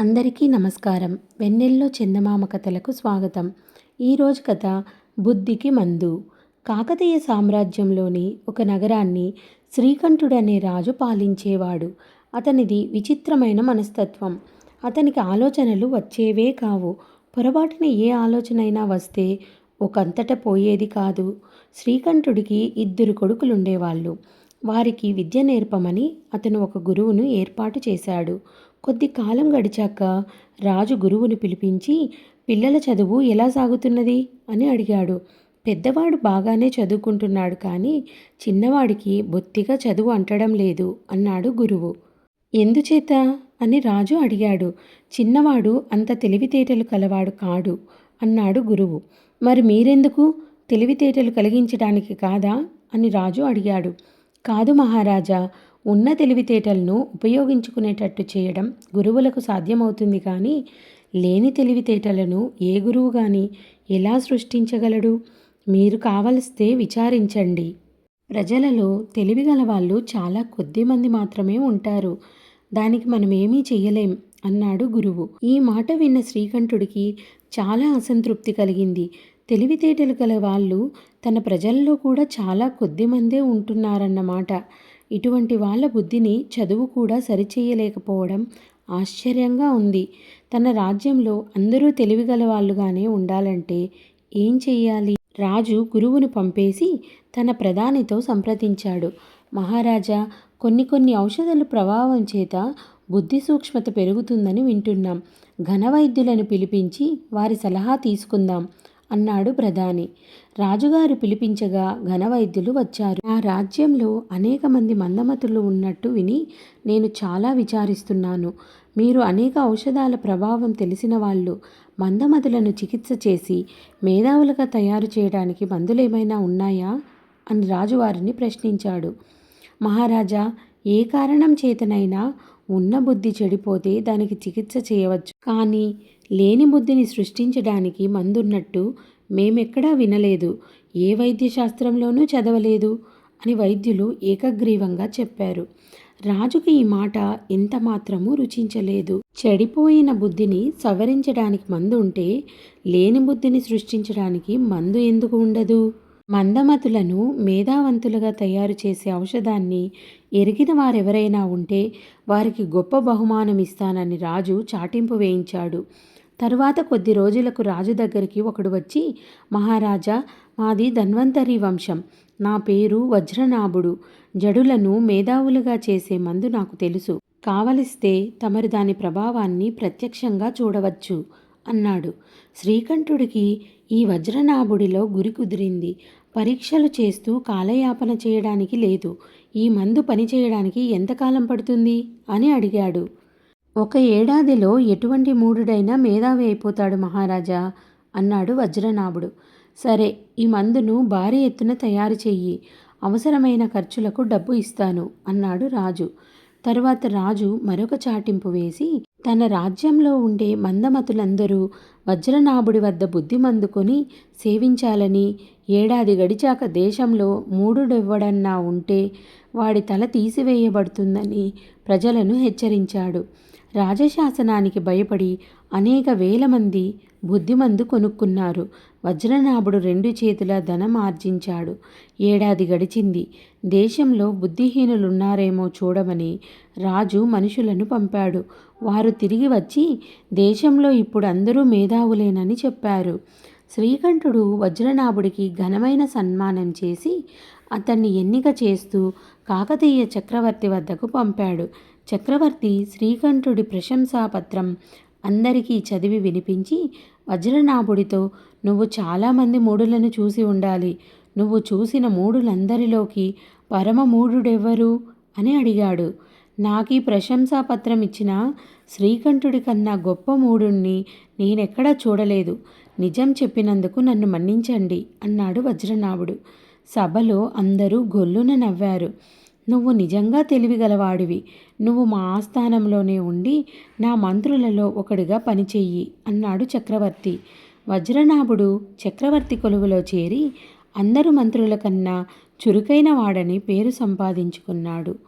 అందరికీ నమస్కారం. వెన్నెల్లో చందమామ కథలకు స్వాగతం. ఈరోజు కథ బుద్ధికి మందు. కాకతీయ సామ్రాజ్యంలోని ఒక నగరాన్ని శ్రీకంఠుడనే రాజు పాలించేవాడు. అతనిది విచిత్రమైన మనస్తత్వం. అతనికి ఆలోచనలు వచ్చేవే కావు. పొరపాటున ఏ ఆలోచన అయినా వస్తే ఒకంతట పోయేది కాదు. శ్రీకంఠుడికి ఇద్దరు కొడుకులుండేవాళ్ళు. వారికి విద్య నేర్పమని అతను ఒక గురువును ఏర్పాటు చేశాడు. కొద్ది కాలం గడిచాక రాజు గురువును పిలిపించి పిల్లల చదువు ఎలా సాగుతున్నది? అని అడిగాడు. పెద్దవాడు బాగానే చదువుకుంటున్నాడు కానీ చిన్నవాడికి బొత్తిగా చదువు అంటడం లేదు అన్నాడు గురువు. ఎందుచేత? అని రాజు అడిగాడు. చిన్నవాడు అంత తెలివితేటలు కలవాడు కాడు అన్నాడు గురువు. మరి మీరెందుకు? తెలివితేటలు కలిగించడానికి కాదా? అని రాజు అడిగాడు. కాదు మహారాజా ఉన్న తెలివితేటలను ఉపయోగించుకునేటట్టు చేయడం గురువులకు సాధ్యమవుతుంది కానీ లేని తెలివితేటలను ఏ గురువు కానీ ఎలా సృష్టించగలడు? మీరు కావలిస్తే విచారించండి. ప్రజలలో తెలివిగల వాళ్ళు చాలా కొద్ది మంది మాత్రమే ఉంటారు. దానికి మనమేమీ చేయలేం అన్నాడు గురువు. ఈ మాట విన్న శ్రీకంఠుడికి చాలా అసంతృప్తి కలిగింది. తెలివితేటలు గల వాళ్ళు తన ప్రజల్లో కూడా చాలా కొద్ది మందే ఉంటున్నారన్నమాట. ఇటువంటి వాళ్ళ బుద్ధిని చదువు కూడా సరిచేయలేకపోవడం ఆశ్చర్యంగా ఉంది. తన రాజ్యంలో అందరూ తెలివిగల వాళ్ళుగానే ఉండాలంటే ఏం చెయ్యాలి? రాజు గురువును పంపేసి తన ప్రధానితో సంప్రదించాడు. మహారాజా కొన్ని కొన్ని ఔషధాల ప్రభావం చేత బుద్ధి సూక్ష్మత పెరుగుతుందని వింటున్నాం. ఘనవైద్యులను పిలిపించి వారి సలహా తీసుకుందాం. అన్నాడు ప్రధాని. రాజుగారు పిలిపించగా ఘనవైద్యులు వచ్చారు. ఆ రాజ్యంలో అనేక మంది మందమతులు ఉన్నట్టు విని నేను చాలా విచారిస్తున్నాను. మీరు అనేక ఔషధాల ప్రభావం తెలిసిన వాళ్ళు మందమతులను చికిత్స చేసి మేధావులుగా తయారు చేయడానికి మందులేమైనా ఉన్నాయా? అని రాజువారిని ప్రశ్నించాడు. మహారాజా ఏ కారణం చేతనైనా ఉన్న బుద్ధి చెడిపోతే దానికి చికిత్స చేయవచ్చు. కానీ లేని బుద్ధిని సృష్టించడానికి మందున్నట్టు మేమెక్కడా వినలేదు. ఏ వైద్యశాస్త్రంలోనూ చదవలేదు అని వైద్యులు ఏకగ్రీవంగా చెప్పారు. రాజుకి ఈ మాట ఎంత మాత్రమూ రుచించలేదు. చెడిపోయిన బుద్ధిని సవరించడానికి మందు ఉంటే లేని బుద్ధిని సృష్టించడానికి మందు ఎందుకు ఉండదు? మందమతులను మేధావంతులుగా తయారు చేసే ఔషధాన్ని ఎరిగిన వారెవరైనా ఉంటే వారికి గొప్ప బహుమానం ఇస్తానని రాజు చాటింపు వేయించాడు. తరువాత కొద్ది రోజులకు రాజు దగ్గరికి ఒకడు వచ్చి మహారాజా మాది ధన్వంతరి వంశం. నా పేరు వజ్రనాభుడు. జడులను మేధావులుగా చేసే మందు నాకు తెలుసు. కావలిస్తే తమరు దాని ప్రభావాన్ని ప్రత్యక్షంగా చూడవచ్చు. అన్నాడు. శ్రీకంఠుడికి ఈ వజ్రనాభుడిలో గురి కుదిరింది. పరీక్షలు చేస్తూ కాలయాపన చేయడానికి లేదు. ఈ మందు పనిచేయడానికి ఎంతకాలం పడుతుంది? అని అడిగాడు. ఒక ఏడాదిలో ఎటువంటి మూడుడైనా మేధావి అయిపోతాడు మహారాజా అన్నాడు వజ్రనాభుడు. సరే ఈ మందును భారీ ఎత్తున తయారు చెయ్యి. అవసరమైన ఖర్చులకు డబ్బు ఇస్తాను అన్నాడు రాజు. తరువాత రాజు మరొక చాటింపు వేసి తన రాజ్యంలో ఉండే మందమతులందరూ వజ్రనాభుడి వద్ద బుద్ధిమందుకొని సేవించాలని ఏడాది గడిచాక దేశంలో మూడుడెవ్వడన్నా ఉంటే వాడి తల తీసివేయబడుతుందని ప్రజలను హెచ్చరించాడు. రాజశాసనానికి భయపడి అనేక వేల మంది బుద్ధిమందు కొనుక్కున్నారు. వజ్రనాభుడు రెండు చేతుల ధనం ఆర్జించాడు. ఏడాది గడిచింది. దేశంలో బుద్ధిహీనులున్నారేమో చూడమని రాజు మనుషులను పంపాడు. వారు తిరిగి వచ్చి దేశంలో ఇప్పుడు అందరూ మేధావులేనని చెప్పారు. శ్రీకంఠుడు వజ్రనాభుడికి ఘనమైన సన్మానం చేసి అతన్ని ఎన్నిక చేస్తూ కాకతీయ చక్రవర్తి వద్దకు పంపాడు. చక్రవర్తి శ్రీకంఠుడి ప్రశంసాపత్రం అందరికీ చదివి వినిపించి వజ్రనాభుడితో నువ్వు చాలామంది మూడులను చూసి ఉండాలి. నువ్వు చూసిన మూడులందరిలోకి పరమ మూఢుడెవ్వరు? అని అడిగాడు. నాకు ఈ ప్రశంసాపత్రం ఇచ్చిన శ్రీకంఠుడి కన్నా గొప్ప మూడుణ్ణి నేనెక్కడా చూడలేదు. నిజం చెప్పినందుకు నన్ను మన్నించండి అన్నాడు వజ్రనాభుడు సభలో అందరూ గొల్లున నవ్వారు. నువ్వు నిజంగా తెలివిగలవాడివి. నువ్వు మా ఆస్థానంలోనే ఉండి నా మంత్రులలో ఒకడిగా పనిచెయ్యి అన్నాడు చక్రవర్తి. వజ్రనాభుడు చక్రవర్తి కొలువులో చేరి అందరు మంత్రుల కన్నా చురుకైన వాడని పేరు సంపాదించుకున్నాడు.